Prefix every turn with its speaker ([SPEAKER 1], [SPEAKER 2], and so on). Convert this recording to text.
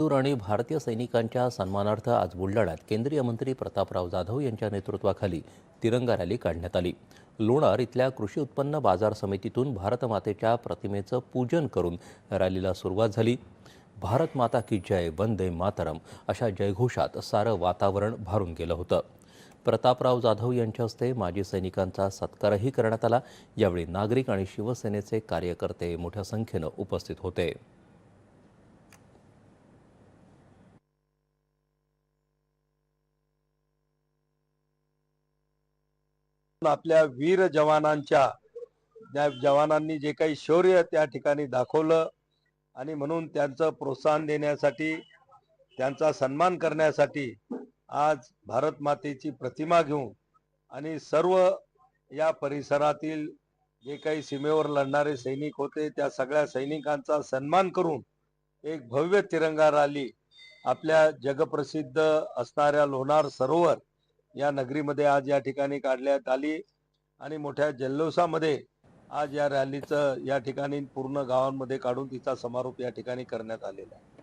[SPEAKER 1] मजूर आणि भारतीय सैनिकांच्या सन्मानार्थ आज बुलढाण्यात केंद्रीय मंत्री प्रतापराव जाधव यांच्या नेतृत्वाखाली तिरंगा रॅली काढण्यात आली. लोणार इथल्या कृषी उत्पन्न बाजार समितीतून भारतमातेच्या प्रतिमेचं पूजन करून रॅलीला सुरुवात झाली. भारत माता की जय वंदे मातरम अशा जयघोषात सारं वातावरण भारून गेलं होतं. प्रतापराव जाधव यांच्या हस्ते माजी सैनिकांचा सत्कारही करण्यात आला. यावेळी नागरिक आणि शिवसेनेचे कार्यकर्ते मोठ्या संख्येनं उपस्थित होते.
[SPEAKER 2] आपल्या वीर जवानांच्या त्या जवानांनी जे काही शौर्य त्या ठिकाणी दाखवलं आणि म्हणून त्यांचं प्रोत्साहन देण्यासाठी त्यांचा सन्मान करण्यासाठी आज भारत मातेची प्रतिमा घेऊन आणि सर्व या परिसरातील जे काही सीमेवर लढणारे सैनिक होते त्या सगळ्या सैनिकांचा सन्मान करून एक भव्य तिरंगा रॅली आपल्या जगप्रसिद्ध असणाऱ्या लोणार सरोवर या नगरीमध्ये आज या ठिकाणी काढण्यात आली आणि मोठ्या जल्लोषामध्ये आज या रॅलीचं या ठिकाणी पूर्ण गावांमध्ये काढून तिचा समारोप या ठिकाणी करण्यात आलेला आहे.